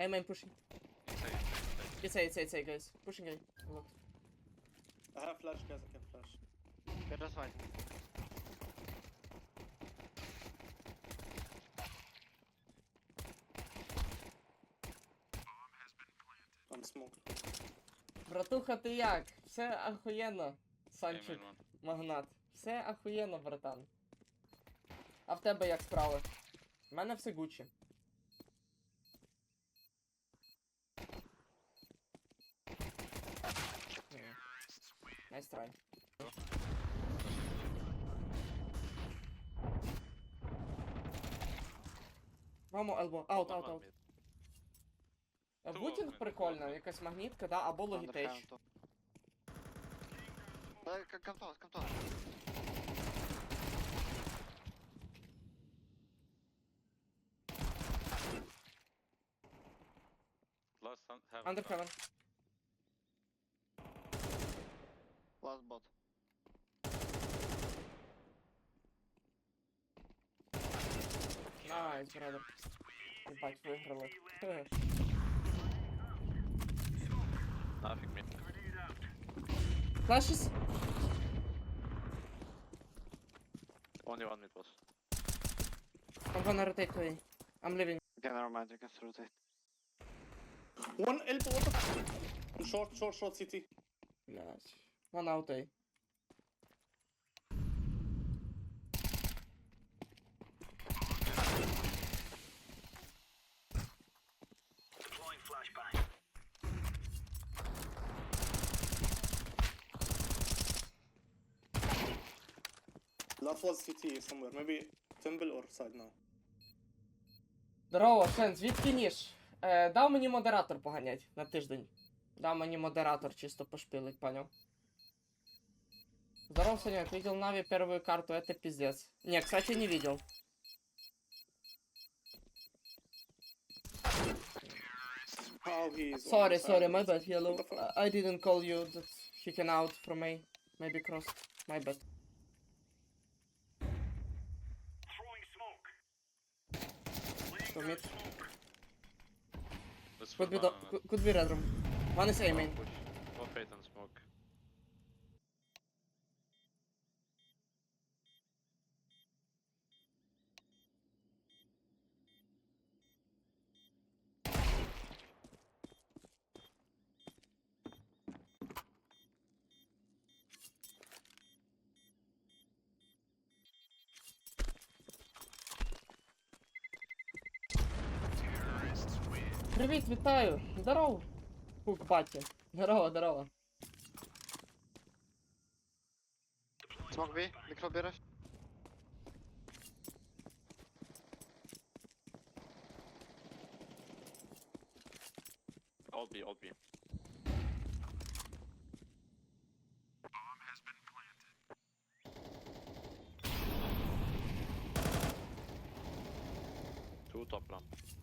Hey man, pushing. It's A, it's A, it's A, guys. Pushing A. Look. I have flash, guys. I can flash. Get us right. I'm smoked. Братуха, ти як? Все ахуєнно. Санчик, main магнат. Все ахуєнно, братан. А в тебе як справи? У мене все Гуччі. Найс трай. Мамо, елбо, аут, аут, аут. Бутінг прикольно, якась магнітка, да, або логітеч. to us. Last. Under heaven. was bot. Nice, brother. Impactful interlock. Nothing mid. Flashes? Only one mid was. I'm gonna rotate away. I'm leaving. Yeah, never mind, you can rotate. One elbow, what the fuck? Short, short, short CT. Nice. Out A. Last was city somewhere. Maybe temple or side now. Здорово, Сен, звідки ніж? Е, дав мені модератор поганять на тиждень. Дав мені модератор чисто пошпилить, понял? Здорово, Санек, видел Нави первую карту, это пиздец. Не, кстати, не видел. Sorry, sorry, my bad, Yellow. I didn't call you that he can out from A. Maybe cross. My bad. Let's Could be, could, be red room. One is A One main. push. One fate and smoke. Привіт, вітаю! Здорово! Пук, батя. Здорово, здорово. Smoke B, micro B rush. All B, all B. Two top ramp.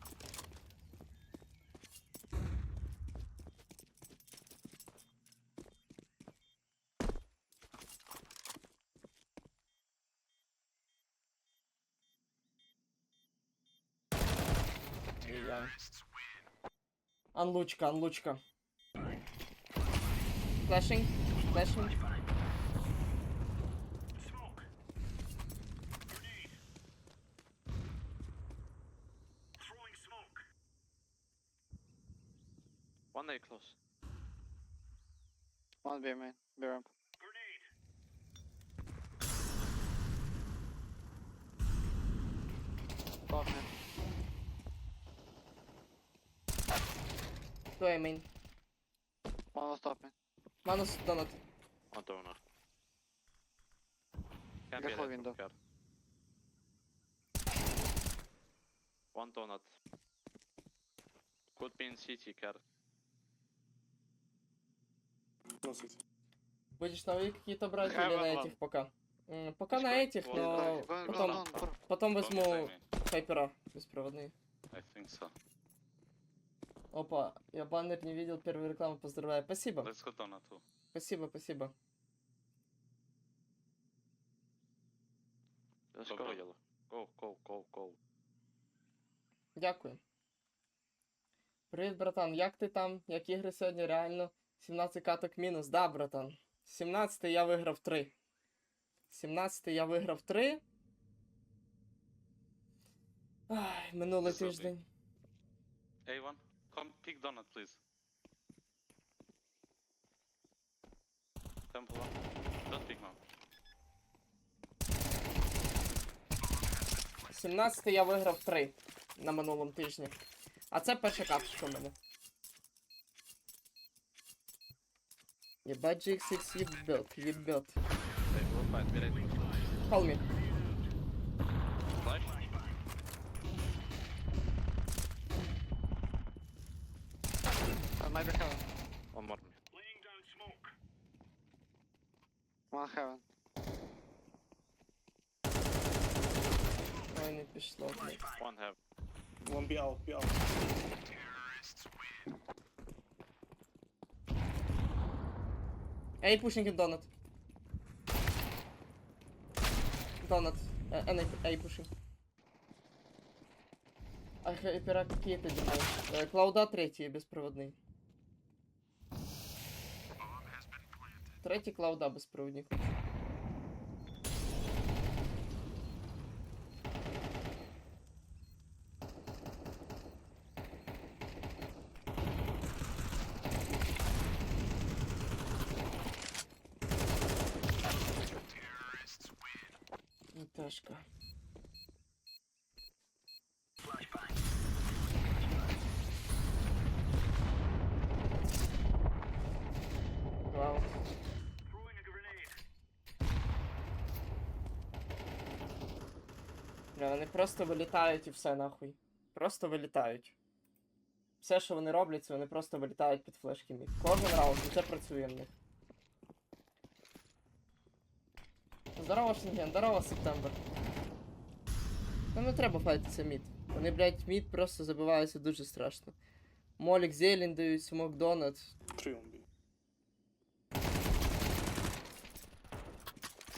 yani. Unluchka, unluchka. Flashing, flashing. One day close. One bear man, bear. твоя мейн. Манус топ мейн. Манус донат. Он донат. Грехо виндо. One donut. Could be in city car. No city. Будешь новые какие-то брать или на этих пока? Пока на этих, но потом, потом возьму хайпера беспроводные. I think so. Опа, я баннер не видел, первую рекламу поздравляю. Спасибо, Let's go спасибо, спасибо. Let's Go, go, go. yellow. Go, go, go, go. Дякую. Привіт, братан, як ти там? Як ігри сьогодні? Реально? 17 каток мінус. Да, братан. 17 я виграв 3. 17 я виграв 3. Ай, минулий Це тиждень. A1, come pick donut, please. Temple one. Don't pick now. 17 я виграв 3 на минулому тижні. А це перша карточка в мене. Єбать GX6 їбет, їбет. Call me. One heaven. Ой, не пішло, блядь. One have. One be out, be out. Ей, pushing in donut. Donut. Э, and A, A pushing. А хайпера какие ты думаешь? Клауда третий, беспроводный. Третий клауда безпроводник. Наташка. Вау. Бля, вони просто вилітають і все нахуй. Просто вилітають. Все, що вони роблять, це вони просто вилітають під флешки мід. Кожен раунд, і це працює в них. Здорово, Шенген, здорово, Септембр. Нам не треба файтитися мід. Вони, блядь, мід просто забиваються дуже страшно. Молік зелень дають, смок донат.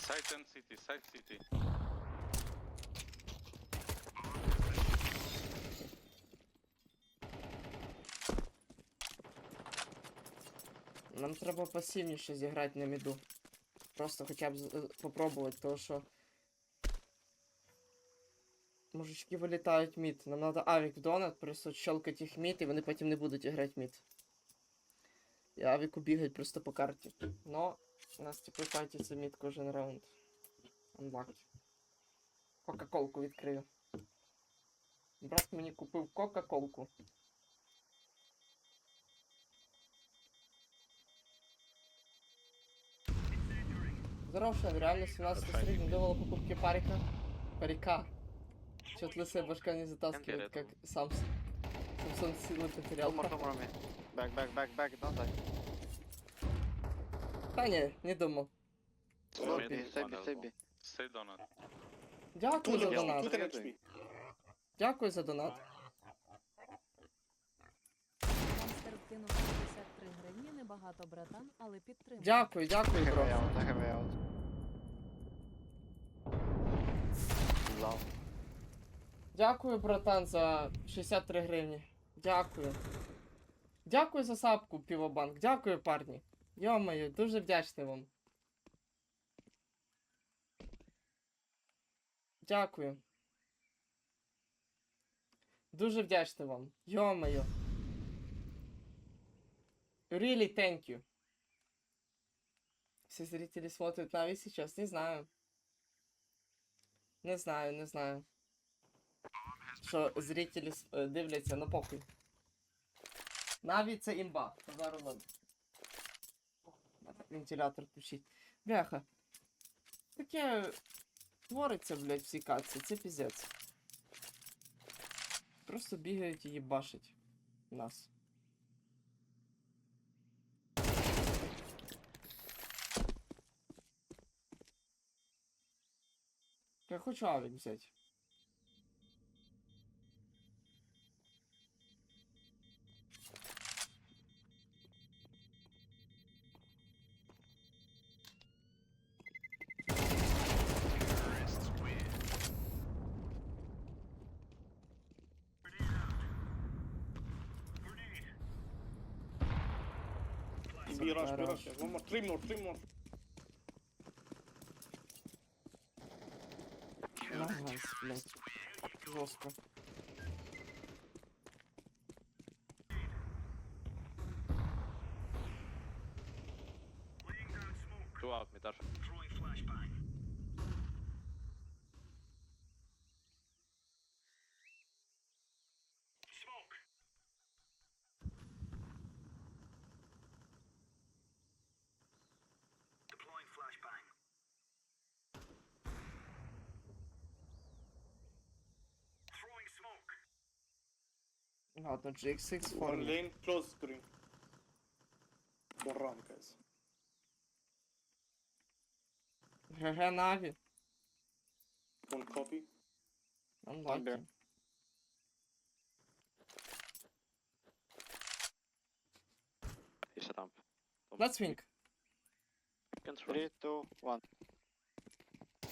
Side and city, side city. Нам треба пасивніше зіграти на міду. Просто хоча б е, попробувати, тому що. Мужички вилітають мід. Нам треба авік в донат, просто щелкати їх мід, і вони потім не будуть грати мід. І авіку бігають просто по карті. Но у нас типу файтиться мід кожен раунд. Unlocked. Кока-колку відкрию. Брат мені купив Кока-колку. Здоров, Шен, реально 17 средний думала покупки парика. Парика. Чё-то лысая башка не затаскивает, как Конкретно. сам Самсон силы потерял. One more, one more on me. Back, back, back, back. Don't die. Та не, не думав. Slow Mid, B, save one B, save B. elbow. Stay donut. Дякую Two за ten Yes, HP, донат. two ten HP. Дякую за донат. Вкинув 53 гривні, небагато братан, але підтримує. Дякую, дякую, бро. way out, I out. Love. Дякую, братан, за 63 гривні. Дякую. Дякую за сапку, півобанк. Дякую, парні. Йо-моє, дуже вдячний вам. Дякую. Дуже вдячний вам. Йо-моє. Really thank you. Все зрители смотрят Нави сейчас? Не знаю. Не знаю, не знаю. Що зрителі е, дивляться, ну похуй. Наві це імба. Зараз ладно. Вентилятор включить. Бляха. Таке твориться, блядь, в цій катці, це піздець. Просто бігають і їбашать нас. Я хочу авік взяти. Mirage, mirage. One more, three more, three more. Жорстко. Чувак, out, No, to GX6 for One lane, close green. Don't run, guys. Hehe, One copy. I'm lucky. There. A dump. Let's wink. Three, two, one.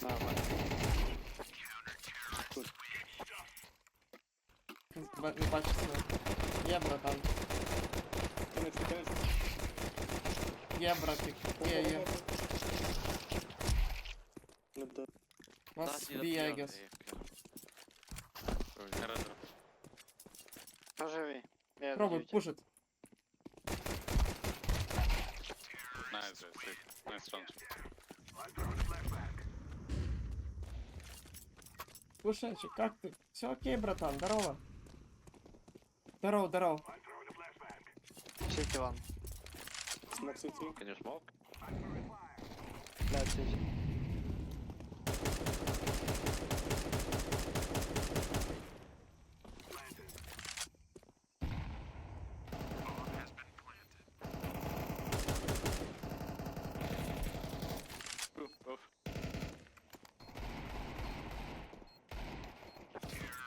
Ah, one. Good. Ба- Не бачу себе. Є, братан. Finish, finish. Є, братик. Є, є. Mid the У вас бі, I guess. Поживи. Я Пробуй, даю тебе. пушит. Nice, guys. Sick. Nice round. Пушенчик, как ты? Все окей, братан, здорово. Здорово, здорово. Чеки вам. Смог сети. Конечно, смог. Да, сети.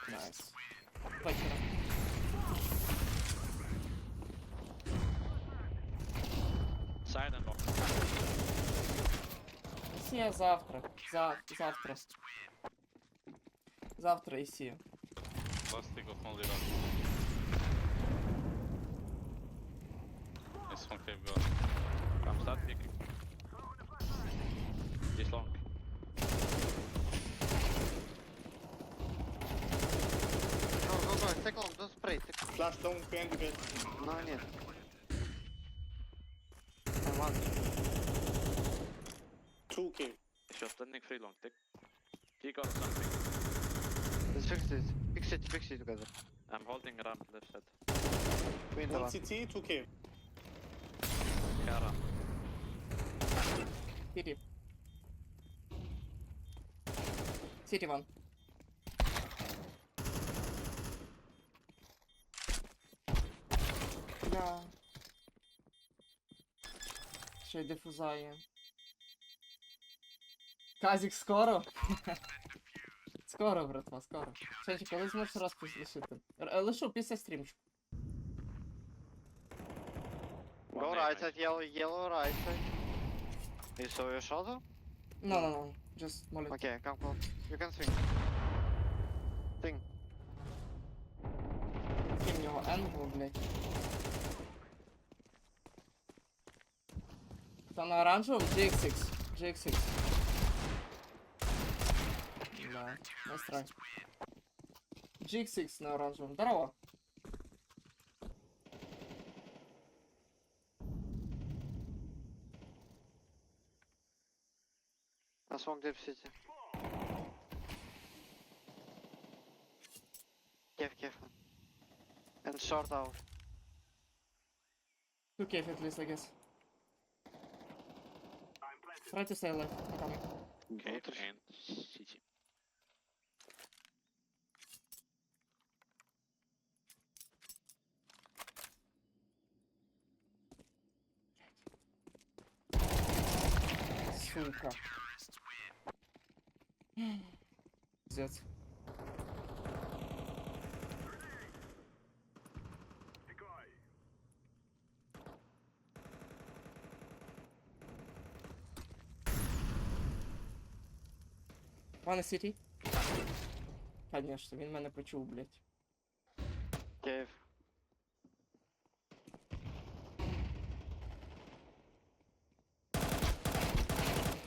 Nice. Like, Side and lock. Ісія завтра. За... Завтра. Завтра Ісія. Last stick of only run. Nice one cave gun. Come start picking. Flash down behind you guys. No need. And one. Two came. Shot landing free long tick. He got something. Let's fix it. Fix it, fix it together. I'm holding ramp left side. Window One one. CT, two came. Yeah, ramp. City. City one. Ще й дефузає. Казік скоро? скоро, братва, скоро. Ченчик, коли зможеш розпис лишити? Е, Лишу після стрімчику. Go right side, yellow, yellow, right side. You saw your shadow? No, no, no. Just молить. Okay, come close. You can swing. Swing. Який в нього енгл, блядь. Та на оранжевому GX6. GX6. Да, настрой. GX6 на оранжевом. Здорово. I smoke deep city. Careful, careful. And short out. Two cave at least, I guess. Срайте сейлы. Окей, Сити. Сука. Пиздец. Пане Сіті? Конечно, він мене почув, блядь. Cave.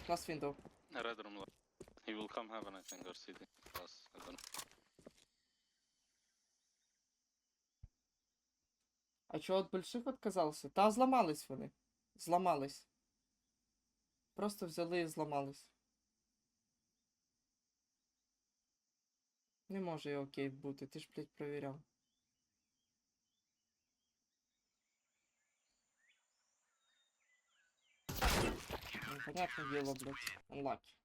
Last window. Red room left. He will come heaven, I think, or city. Plus, I don't know. А чого от больших отказався? Та зламались вони. Зламались. Просто взяли і зламались. Не може його кейт бути, ти ж, блядь, провіряв. Дело, діло, блядь. Unlucky.